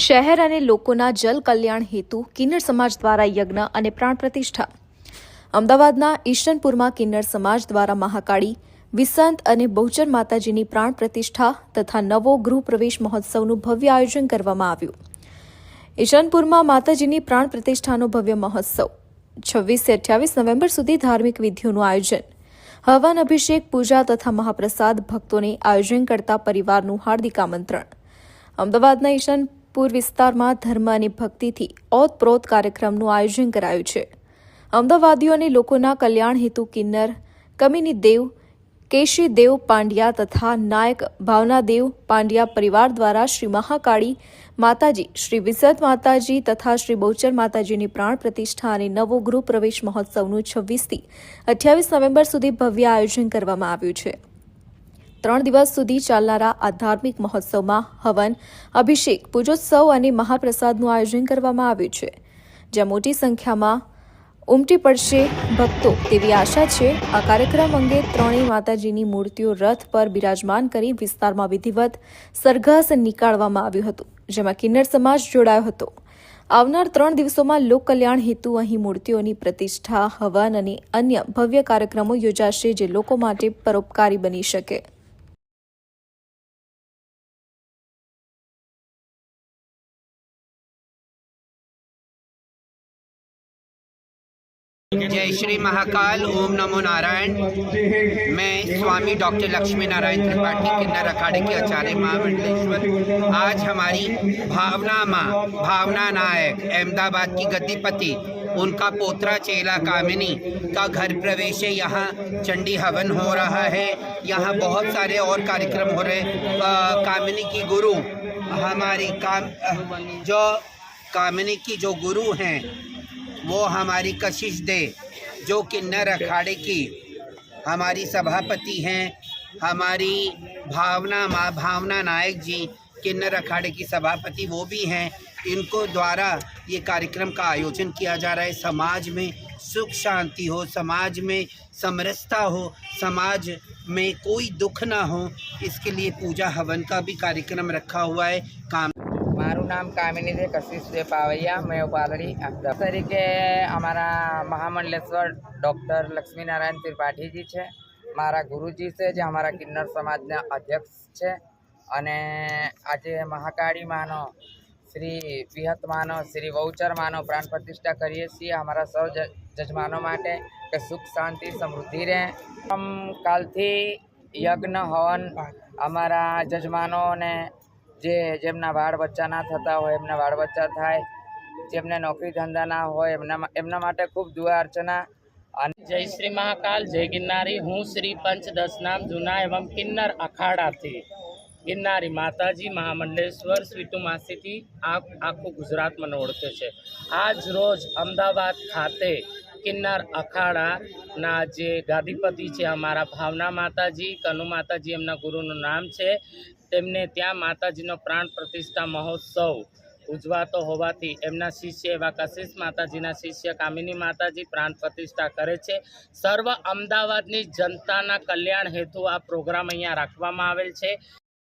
શહેર અને લોકોના જલ કલ્યાણ હેતુ કિન્નર સમાજ દ્વારા યજ્ઞ અને પ્રાણ પ્રતિષ્ઠા. અમદાવાદના ઈશનપુરમાં કિન્નર સમાજ દ્વારા મહાકાળી, વિસંત અને બહુચર માતાજીની પ્રાણ પ્રતિષ્ઠા તથા નવો ગૃહ પ્રવેશ મહોત્સવનું ભવ્ય આયોજન કરવામાં આવ્યું. ઈશનપુરમાં માતાજીની પ્રાણ પ્રતિષ્ઠાનો ભવ્ય મહોત્સવ. છવ્વીસથી અઠ્યાવીસ નવેમ્બર સુધી ધાર્મિક વિધિઓનું આયોજન. હવન અભિષેક, પૂજા તથા મહાપ્રસાદ ભક્તોને આયોજન કરતા પરિવારનું હાર્દિક આમંત્રણ. અમદાવાદના ઈશાનપુર વિસ્તારમાં ધર્મ અને ભક્તિથી ઓતપ્રોત કાર્યક્રમનું આયોજન કરાયું છે. અમદાવાદીઓ અને લોકોના કલ્યાણ હેતુ કિન્નર, કમિની દેવ, કેશી દેવ પાંડ્યા તથા નાયક ભાવનાદેવ પાંડ્યા પરિવાર દ્વારા શ્રી મહાકાળી માતાજી, શ્રી વિસદ માતાજી તથા શ્રી બહુચર માતાજીની પ્રાણ પ્રતિષ્ઠા અને નવો ગૃહ પ્રવેશ મહોત્સવનું છવ્વીસથી અઠ્યાવીસ નવેમ્બર સુધી ભવ્ય આયોજન કરવામાં આવ્યું છે. ત્રણ દિવસ સુધી ચાલનારા આ ધાર્મિક મહોત્સવમાં હવન, અભિષેક, પૂજોત્સવ અને મહાપ્રસાદનું આયોજન કરવામાં આવ્યું છે. જ્યાં મોટી સંખ્યામાં ઉમટી પડશે ભક્તો તેવી આશા છે. આ કાર્યક્રમ અંગે ત્રણેય માતાજીની મૂર્તિઓ રથ પર બિરાજમાન કરી વિસ્તારમાં વિધિવત સરઘસ નીકાળવામાં આવ્યું હતું, જેમાં કિન્નર સમાજ જોડાયો હતો. આવનાર ત્રણ દિવસોમાં લોક કલ્યાણ હેતુ અહીં મૂર્તિઓની પ્રતિષ્ઠા, હવન અને અન્ય ભવ્ય કાર્યક્રમો યોજાશે જે લોકો માટે પરોપકારી બની શકે. श्री महाकाल, ओम नमो नारायण। मैं स्वामी डॉक्टर लक्ष्मी नारायण त्रिपाठी, किन्नर अखाड़े के आचार्य महामंडलेश्वर। आज हमारी भावना माँ, भावना नायक, अहमदाबाद की गद्दीपति, उनका पोत्रा चेला कामिनी का घर प्रवेश है। यहाँ चंडी हवन हो रहा है। यहाँ बहुत सारे और कार्यक्रम हो रहे हैं। कामिनी की गुरु, हमारी काम जो कामिनी की जो गुरु हैं, वो हमारी कशिश दे। जो किन्नर अखाड़े की हमारी सभापति हैं, हमारी भावना, माँ, भावना नायक जी किन्नर अखाड़े की सभापति वो भी हैं। इनको द्वारा ये कार्यक्रम का आयोजन किया जा रहा है। समाज में सुख शांति हो, समाज में समरसता हो, समाज में कोई दुख ना हो, इसके लिए पूजा हवन का भी कार्यक्रम रखा हुआ है। काम મારું નામ કામિની છે કશિશ દે પાવૈયા, મેં પાલડી અમદાવાદ તરીકે અમારા મહામંડલેશ્વર ડૉક્ટર લક્ષ્મીનારાયણ ત્રિપાઠીજી છે, મારા ગુરુજી છે, જે અમારા કિન્નર સમાજના અધ્યક્ષ છે, અને આજે મહાકાળી માનો શ્રી વિહત માનો શ્રી વૌચર માનો પ્રાણ પ્રતિષ્ઠા કરીએ છીએ અમારા સૌ જજમાનો માટે, કે સુખ, શાંતિ, સમૃદ્ધિ રહે. કાલથી યજ્ઞ હવન અમારા જજમાનોને જે જેમના વાળ બચ્ચા ના થતા હોય, એમના વાળ બચ્ચા થાય, જેમને નોકરી ધંધા ના હોય, એમના એમના માટે ખૂબ દુઆ અર્ચના અને જય શ્રી મહાકાલ, જય ગિરનારી. હું શ્રી પંચ દસનામ જૂના એવમ કિન્નર અખાડાથી. ગિરનારી માતાજી, મહામંડલેશ્વર, સ્વીટુ માસીથી આ, આખું મને ઓળખે છે. આજ રોજ અમદાવાદ ખાતે કિન્નર અખાડાના જે ગાદીપતિ છે, અમારા ભાવના માતાજી, કનુ માતાજી, એમના ગુરુનું નામ છે. તેમને ત્યાં માતાજીનો પ્રાણ પ્રતિષ્ઠા મહોત્સવ ઉજવાતો હોવાથી એમના શિષ્ય એવા કશિશ માતાજીના શિષ્ય કામિની માતાજી પ્રાણ પ્રતિષ્ઠા કરે છે. સર્વ અમદાવાદની જનતાના કલ્યાણ હેતુ આ પ્રોગ્રામ અહીંયા રાખવામાં આવેલ છે.